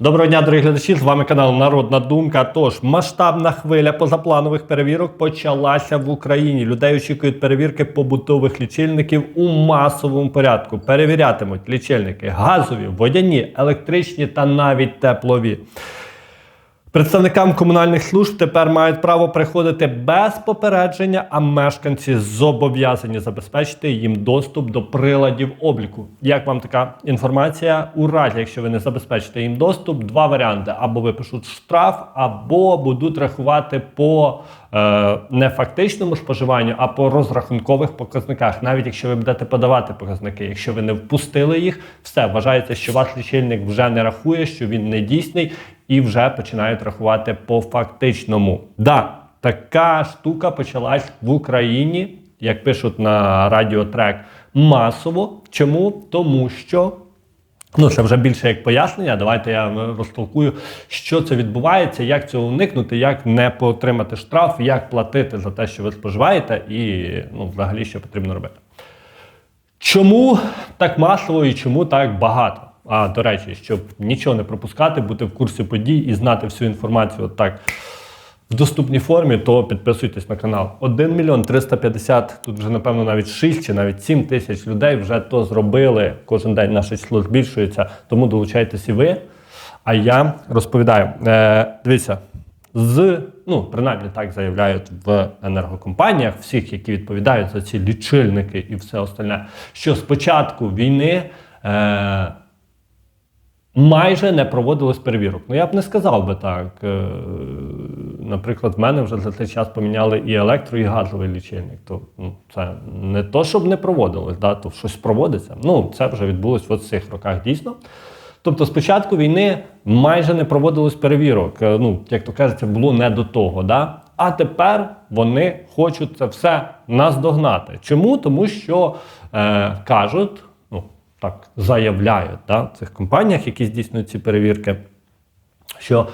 Доброго дня, дорогі глядачі! З вами канал Народна Думка. Тож масштабна хвиля позапланових перевірок почалася в Україні. Людей очікують перевірки побутових лічильників у масовому порядку. Перевірятимуть лічильники газові, водяні, електричні та навіть теплові. Представникам комунальних служб тепер мають право приходити без попередження, а мешканці зобов'язані забезпечити їм доступ до приладів обліку. Як вам така інформація? У разі, якщо ви не забезпечите їм доступ, два варіанти: або випишуть штраф, або будуть рахувати по е, не споживанню, а по розрахункових показниках. Навіть якщо ви будете подавати показники, якщо ви не впустили їх, все вважається, що ваш лічильник вже не рахує, що він не дійсний і вже починають рахувати по фактичному. Да, така штука почалась в Україні, як пишуть на радіотрек, масово. Чому? Тому що. Ну, це вже більше як пояснення. Давайте я розтолкую, що це відбувається, як цього уникнути, як не отримати штраф, як платити за те, що ви споживаєте, і ну, взагалі що потрібно робити. Чому так масово і чому так багато? А до речі, щоб нічого не пропускати, бути в курсі подій і знати всю інформацію от так в доступній формі, то підписуйтесь на канал. 1 мільйон 350, тут вже, напевно, навіть 6 чи навіть 7 тисяч людей вже то зробили. Кожен день наше число збільшується, тому долучайтесь і ви. А я розповідаю. Е, Дивіться, з, ну, принаймні так заявляють в енергокомпаніях, всіх, які відповідають за ці лічильники і все остальне, що з початку війни. Е, майже не проводилось перевірок. Ну я б не сказав би так. Е, Наприклад, в мене вже за цей час поміняли і електро, і газовий лічильник. То ну, це не то, щоб не проводилось, да, то щось проводиться. Ну, це вже відбулось в цих роках дійсно. Тобто, з початку війни майже не проводилось перевірок. Е, Ну, як то кажеться, було не до того. Да? А тепер вони хочуть це все наздогнати. Чому? Тому що е, кажуть, так заявляють да, в цих компаніях, які здійснюють ці перевірки, що е,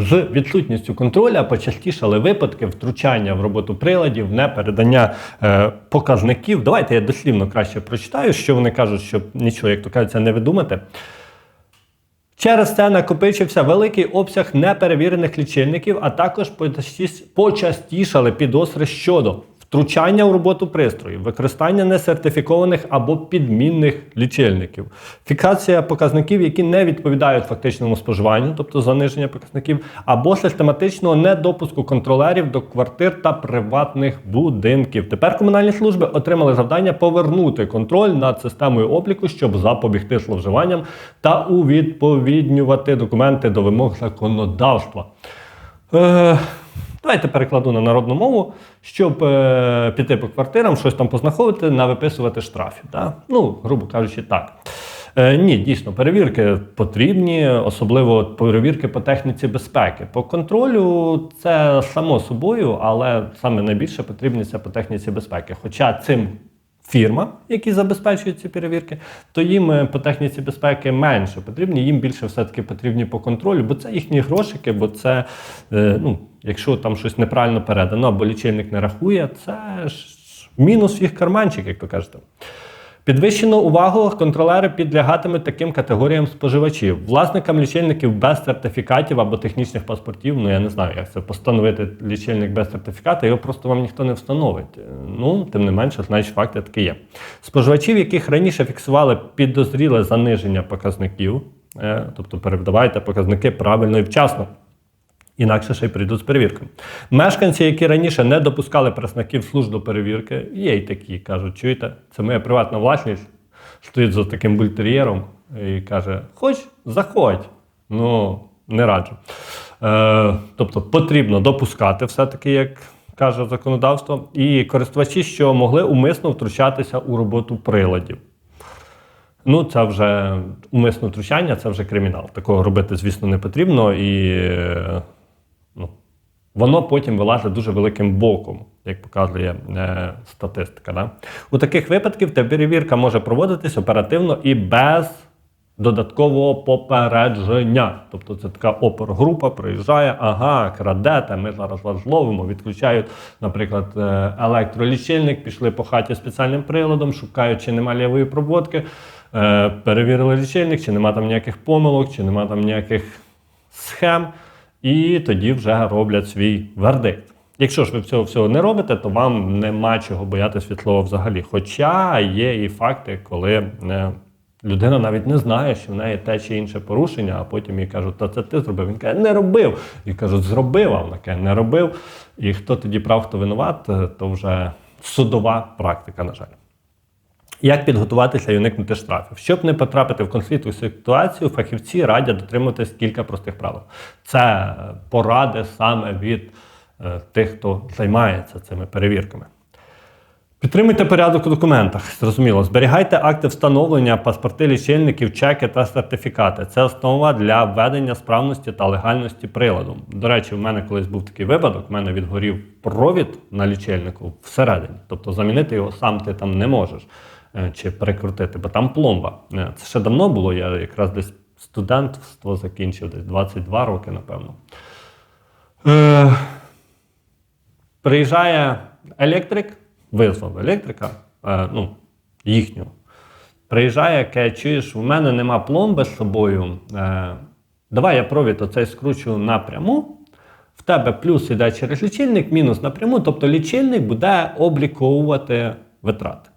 з відсутністю контроля почастішали випадки втручання в роботу приладів, непередання е, показників. Давайте я дослівно краще прочитаю, що вони кажуть, щоб нічого, як то кажеться, не видумати. Через це накопичився великий обсяг неперевірених лічильників, а також почастішали підозри щодо втручання у роботу пристроїв, використання несертифікованих або підмінних лічильників, фіксація показників, які не відповідають фактичному споживанню, тобто заниження показників, або систематичного недопуску контролерів до квартир та приватних будинків. Тепер комунальні служби отримали завдання повернути контроль над системою обліку, щоб запобігти зловживанням та увідповіднювати документи до вимог законодавства. Е Давайте перекладу на народну мову, щоб е, піти по квартирам, щось там познаходити, навиписувати штрафів. Да? Ну, грубо кажучи, так. Е, Ні, дійсно, перевірки потрібні, особливо перевірки по техніці безпеки. По контролю це само собою, але саме найбільше потрібні це по техніці безпеки. Хоча цим фірма, які забезпечують ці перевірки, то їм е, по техніці безпеки менше потрібні, їм більше все-таки потрібні по контролю, бо це їхні грошики, бо це, е, ну, якщо там щось неправильно передано, або лічильник не рахує, це ж мінус їх карманчик, як то кажете. Підвищену увагу контролери підлягатимуть таким категоріям споживачів, власникам лічильників без сертифікатів або технічних паспортів. Ну я не знаю, як це постановити лічильник без сертифіката, його просто вам ніхто не встановить. Ну, тим не менше, значить, факти такі є. Споживачів, яких раніше фіксували підозріле заниження показників, е, тобто передавайте показники правильно і вчасно. Інакше ще й прийдуть з перевіркою. Мешканці, які раніше не допускали пресників служб до перевірки, є й такі, кажуть, чуєте, це моя приватна власність, стоїть за таким бультер'єром і каже: Хоч, заходь. Ну, не раджу. Е, Тобто потрібно допускати все-таки, як каже законодавство, і користувачі, що могли умисно втручатися у роботу приладів. Ну, це вже умисне втручання, це вже кримінал. Такого робити, звісно, не потрібно. І ну, воно потім вилазить дуже великим боком, як показує е, статистика. Да? У таких випадків перевірка може проводитись оперативно і без додаткового попередження. Тобто це така опергрупа приїжджає, ага, крадете, ми зараз вас зловимо, відключають, наприклад, е, електролічильник, пішли по хаті спеціальним приладом, шукають, чи немає лівої проводки. Е, перевірили лічильник, чи нема там ніяких помилок, чи нема там ніяких схем, і тоді вже роблять свій вердикт. Якщо ж ви цього всього не робите, то вам нема чого боятися від слова взагалі. Хоча є і факти, коли е, людина навіть не знає, що в неї те чи інше порушення, а потім їй кажуть, та це ти зробив. Він каже, не робив. І кажуть, зробив, а вона каже, не робив. І хто тоді прав, хто винуват, е, то вже судова практика, на жаль. Як підготуватися і уникнути штрафів? Щоб не потрапити в конфліктну ситуацію, фахівці радять дотримуватись кілька простих правил. Це поради саме від е, тих, хто займається цими перевірками. Підтримуйте порядок у документах. Зрозуміло, зберігайте акти встановлення, паспорти лічильників, чеки та сертифікати. Це основа для введення справності та легальності приладу. До речі, в мене колись був такий випадок. У мене відгорів провід на лічильнику всередині. Тобто замінити його сам ти там не можеш чи перекрутити, бо там пломба. Е, Це ще давно було. Я якраз десь студентство закінчив, десь 22 роки, напевно. Е, Приїжджає електрик, визвав електрика, е, ну, їхню. Приїжджає, каже, чуєш, у мене нема пломби з собою. Е, давай я провід оцей скручу напряму. В тебе плюс іде через лічильник, мінус напряму, тобто лічильник буде обліковувати витрати.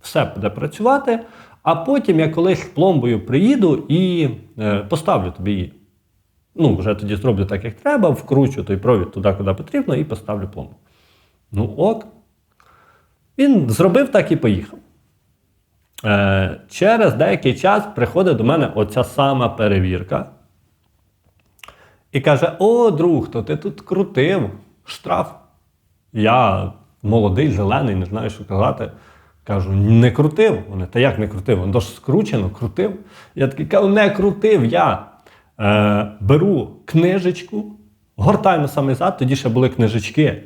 Все буде працювати, а потім я колись пломбою приїду і е, поставлю тобі її. Ну, вже тоді зроблю так, як треба, вкручу той провід туди, куди потрібно, і поставлю пломбу. Ну ок. Він зробив так і поїхав. Е, через деякий час приходить до мене оця сама перевірка. І каже: О, друг, то ти тут крутив штраф. Я молодий, зелений, не знаю, що казати. Кажу, не крутив. Вони, та як не крутив? Воно ж скручено, крутив. Я такий кажу, не крутив я. Е, беру книжечку, гортаю на самий зад, тоді ще були книжечки.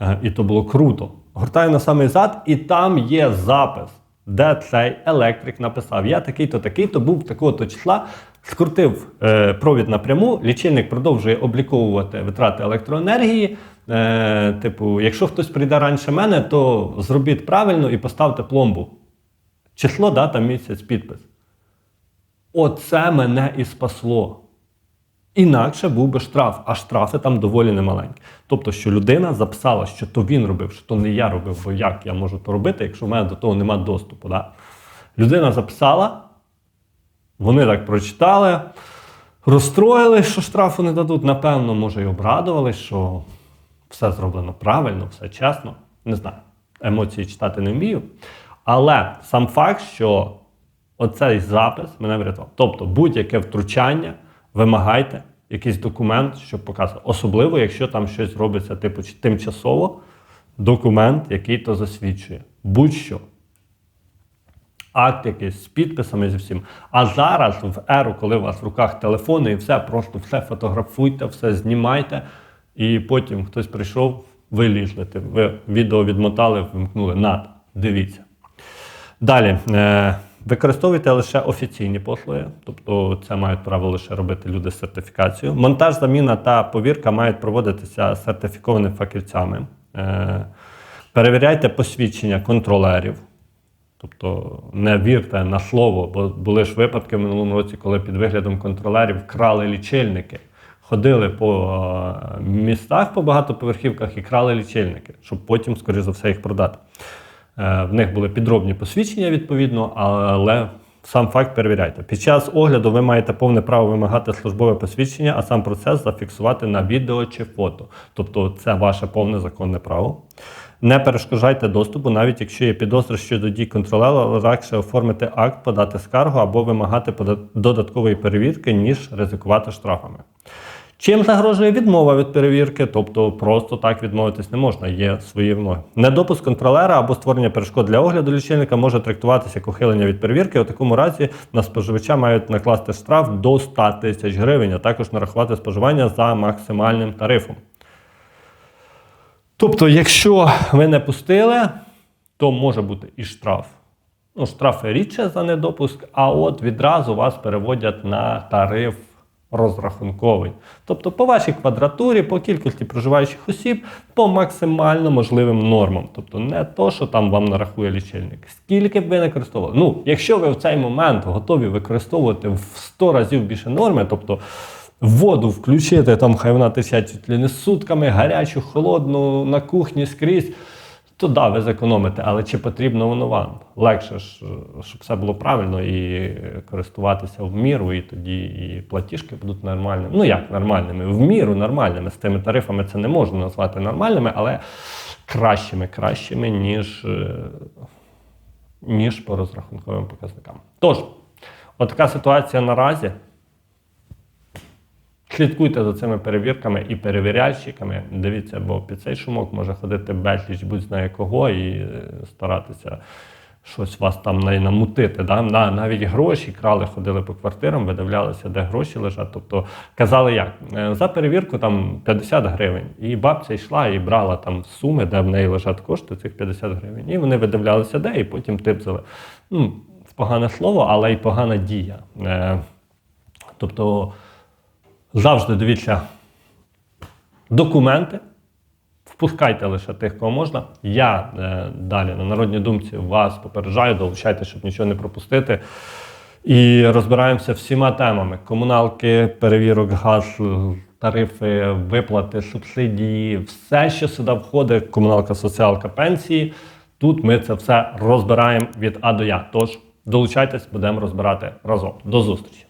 Е, і то було круто. Гортаю на самий зад, і там є запис, де цей електрик написав: Я такий-то, такий-то був такого-то числа, скрутив е, провід напряму, лічильник продовжує обліковувати витрати електроенергії. Е, типу, якщо хтось прийде раніше мене, то зробіть правильно і поставте пломбу. Число, дата, місяць, підпис. Оце мене і спасло. Інакше був би штраф, а штрафи там доволі немаленькі. Тобто, що людина записала, що то він робив, що то не я робив, бо як я можу то робити, якщо в мене до того немає доступу. Да? Людина записала, вони так прочитали, розстроїлись, що штрафу не дадуть. Напевно, може, і обрадувались, що все зроблено правильно, все чесно. Не знаю, емоції читати не вмію. Але сам факт, що оцей запис мене врятував. Тобто, будь-яке втручання вимагайте якийсь документ, щоб показати. Особливо, якщо там щось робиться типу тимчасово, документ, який то засвідчує. Будь-що. Акт якийсь з підписами зі всім. А зараз, в еру, коли у вас в руках телефони і все, просто все фотографуйте, все знімайте, і потім хтось прийшов, ви лізлите, ви відео відмотали, вимкнули. Над, дивіться. Далі. Е- Використовуйте лише офіційні послуги, тобто це мають право лише робити люди з сертифікацією. Монтаж, заміна та повірка мають проводитися сертифікованими фахівцями. Е, Перевіряйте посвідчення контролерів. Тобто не вірте на слово, бо були ж випадки в минулому році, коли під виглядом контролерів крали лічильники. Ходили по е, містах, по багатоповерхівках і крали лічильники, щоб потім, скоріш за все, їх продати. Е, В них були підробні посвідчення, відповідно, але сам факт перевіряйте. Під час огляду ви маєте повне право вимагати службове посвідчення, а сам процес зафіксувати на відео чи фото. Тобто це ваше повне законне право. Не перешкоджайте доступу, навіть якщо є підозра щодо дій контролера, легше оформити акт, подати скаргу або вимагати додаткової перевірки, ніж ризикувати штрафами. Чим загрожує відмова від перевірки, тобто просто так відмовитись не можна, є свої вимоги. Недопуск контролера або створення перешкод для огляду лічильника може трактуватися як ухилення від перевірки. У такому разі на споживача мають накласти штраф до 100 тисяч гривень, а також нарахувати споживання за максимальним тарифом. Тобто, якщо ви не пустили, то може бути і штраф. Ну, штрафи рідше за недопуск, а от відразу вас переводять на тариф розрахунковий. Тобто по вашій квадратурі, по кількості проживаючих осіб, по максимально можливим нормам. Тобто не то, що там вам нарахує лічильник. Скільки б ви не користували. Ну, якщо ви в цей момент готові використовувати в 100 разів більше норми, тобто воду включити, там хай вона не сутками, гарячу, холодну, на кухні скрізь. То да, ви зекономите, але чи потрібно воно вам? Легше ж, е, щоб все було правильно і користуватися в міру, і тоді і платіжки будуть нормальними. Ну як нормальними? В міру нормальними. З тими тарифами це не можна назвати нормальними, але кращими, кращими, ніж, е, ніж по розрахунковим показникам. Тож, отака ситуація наразі. Слідкуйте за цими перевірками і перевіряльщиками. Дивіться, бо під цей шумок може ходити безліч будь-знає кого і е, старатися щось вас там намутити. Да? Навіть гроші крали, ходили по квартирам, видивлялися, де гроші лежать. Тобто казали як? Е, За перевірку там 50 гривень. І бабця йшла і брала там суми, де в неї лежать кошти, цих 50 гривень. І вони видивлялися, де, і потім типзали. Ну, погане слово, але й погана дія. Е, Тобто завжди дивіться документи, впускайте лише тих, кого можна. Я е, далі на народній думці вас попереджаю, долучайте, щоб нічого не пропустити. І розбираємося всіма темами: комуналки, перевірок, газ, тарифи, виплати, субсидії, все, що сюди входить, комуналка, соціалка, пенсії. Тут ми це все розбираємо від А до Я. Тож долучайтесь, будемо розбирати разом. До зустрічі!